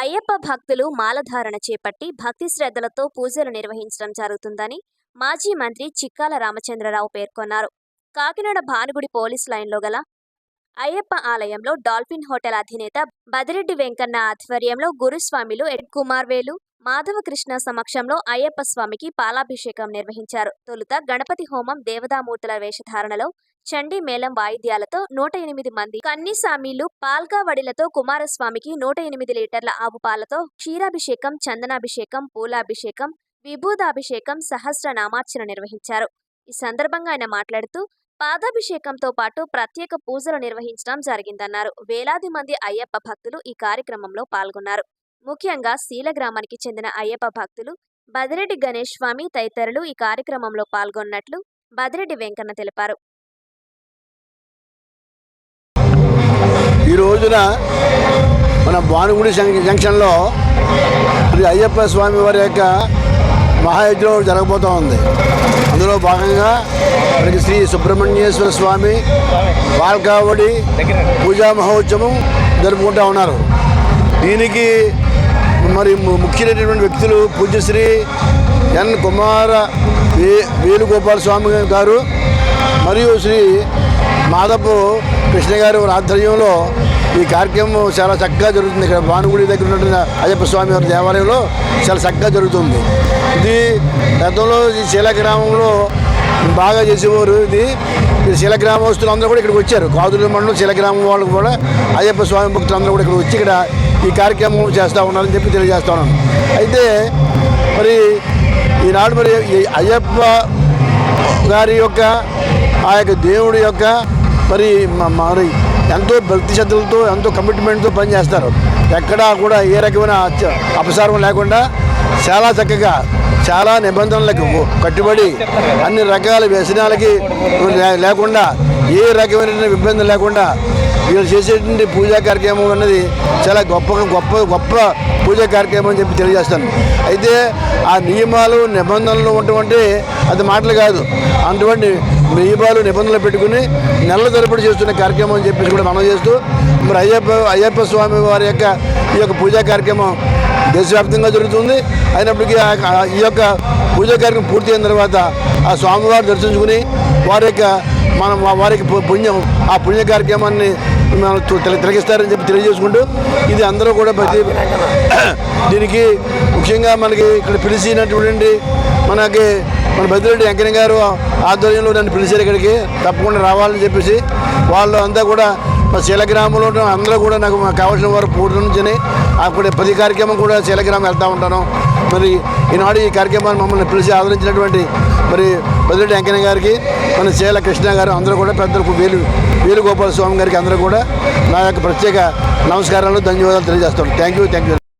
అయ్యప్ప భక్తులు మాలధారణ చేపట్టి భక్తి శ్రద్ధలతో పూజలు నిర్వహించడం జరుగుతుందని మాజీ మంత్రి చిక్కాల రామచంద్రరావు పేర్కొన్నారు. కాకినాడ భానుగుడి పోలీస్ లైన్లో గల అయ్యప్ప ఆలయంలో డాల్ఫిన్ హోటల్ అధినేత బదిరెడ్డి వెంకన్న ఆధ్వర్యంలో గురుస్వామిలు ఎడ్ కుమార్వేలు మాధవకృష్ణ సమక్షంలో అయ్యప్ప స్వామికి పాలాభిషేకం నిర్వహించారు. తొలుత గణపతి హోమం దేవదామూర్తుల వేషధారణలో చండీ మేళం వాయిద్యాలతో నూట ఎనిమిది మంది కన్నిసామీలు పాల్కా వడిలతో కుమారస్వామికి నూట ఎనిమిది లీటర్ల ఆవు పాలతో క్షీరాభిషేకం చందనాభిషేకం పూలాభిషేకం విభూదాభిషేకం సహస్రనామార్చన నిర్వహించారు. ఈ సందర్భంగా ఆయన మాట్లాడుతూ పాదాభిషేకంతో పాటు ప్రత్యేక పూజలు నిర్వహించడం జరిగిందన్నారు. వేలాది మంది అయ్యప్ప భక్తులు ఈ కార్యక్రమంలో పాల్గొన్నారు. ముఖ్యంగా శీల గ్రామానికి చెందిన అయ్యప్ప భక్తులు బదిరెడ్డి గణేష్ స్వామి తదితరులు ఈ కార్యక్రమంలో పాల్గొన్నట్లు బదిరెడ్డి వెంకన్న తెలిపారు. రోజున మన భానుగుడి జంక్షన్లో శ్రీ అయ్యప్ప స్వామి వారి యొక్క మహాయజ్ఞం జరగబోతూ ఉంది. అందులో భాగంగా మనకి శ్రీ సుబ్రహ్మణ్యేశ్వర స్వామి బాల్కావడి పూజా మహోత్సవం జరుపుకుంటూ ఉన్నారు. దీనికి మరి ముఖ్యమైనటువంటి వ్యక్తులు పూజ్యశ్రీ ఎన్ కుమార వే వేణుగోపాల స్వామి గారు మరియు శ్రీ మాధపు కృష్ణ గారి వారి ఆధ్వర్యంలో ఈ కార్యక్రమం చాలా చక్కగా జరుగుతుంది. ఇక్కడ భానుగుడి దగ్గర ఉన్నటువంటి అయ్యప్ప స్వామి వారి దేవాలయంలో చాలా చక్కగా జరుగుతుంది. ఇది గతంలో ఈ శీల గ్రామంలో బాగా చేసేవారు ఇది. ఈ శీల గ్రామస్తులు అందరూ కూడా ఇక్కడికి వచ్చారు. కాదుల మండలం శీల గ్రామం వాళ్ళు కూడా అయ్యప్ప స్వామి భక్తులు అందరూ కూడా ఇక్కడ వచ్చి ఇక్కడ ఈ కార్యక్రమం చేస్తూ ఉన్నారని చెప్పి తెలియజేస్తా ఉన్నాను. అయితే మరి ఈనాడు మరి ఈ అయ్యప్ప గారి యొక్క ఆ యొక్క దేవుడి యొక్క మరి మరి ఎంతో భక్తి శ్రద్ధలతో ఎంతో కమిట్మెంట్తో పనిచేస్తారు. ఎక్కడా కూడా ఏ రకమైన అపసారం లేకుండా చాలా చక్కగా చాలా నిబంధనలకు కట్టుబడి అన్ని రకాల వ్యసనాలకి లే- లేకుండా ఏ రకమైన ఇబ్బంది లేకుండా వీళ్ళు చేసేటువంటి పూజా కార్యక్రమం అన్నది చాలా గొప్ప గొప్ప గొప్ప పూజా కార్యక్రమం అని చెప్పి తెలియజేస్తాను. అయితే ఆ నియమాలు నిబంధనలు ఉన్నటువంటి అది మాటలు కాదు. అటువంటి నియమాలు నిబంధనలు పెట్టుకుని నెలల తరపుడు చేస్తున్న కార్యక్రమం అని చెప్పేసి కూడా మనం చేస్తూ మరి అయ్యప్ప అయ్యప్ప స్వామి వారి యొక్క ఈ యొక్క పూజా కార్యక్రమం దేశవ్యాప్తంగా జరుగుతుంది. అయినప్పటికీ ఆ- ఈ యొక్క పూజా కార్యక్రమం పూర్తి అయిన తర్వాత ఆ స్వామివారు దర్శించుకుని వారి యొక్క మనం వారికి పు- పుణ్యం ఆ పుణ్య కార్యక్రమాన్ని తిలకిస్తారని చెప్పి తెలియజేసుకుంటూ ఇది అందరూ కూడా ప్రతి దీనికి ముఖ్యంగా మనకి ఇక్కడ పిలిచినటువంటి మనకి మన బదిరెడ్డి వెంకయ్య గారు ఆధ్వర్యంలో నన్ను పిలిచారు ఇక్కడికి తప్పకుండా రావాలని చెప్పేసి. వాళ్ళు అంతా కూడా శీలగ్రామంలో అందరూ కూడా నాకు కావాల్సిన వారు పూర్తి నుంచి అప్పుడు ప్రతి కార్యక్రమం కూడా శీలగ్రామం వెళ్తూ ఉంటాను. మరి ఈనాడు ఈ కార్యక్రమాన్ని మమ్మల్ని పిలిచి ఆదరించినటువంటి మరి బదిరెడ్డి వెంకయ్య గారికి మన శీల కృష్ణ గారు అందరూ కూడా పెద్దలకు వేలు వేలుగోపాల స్వామి గారికి అందరూ కూడా నా యొక్క ప్రత్యేక నమస్కారాలు ధన్యవాదాలు తెలియజేస్తాను థ్యాంక్ యూ థ్యాంక్ యూ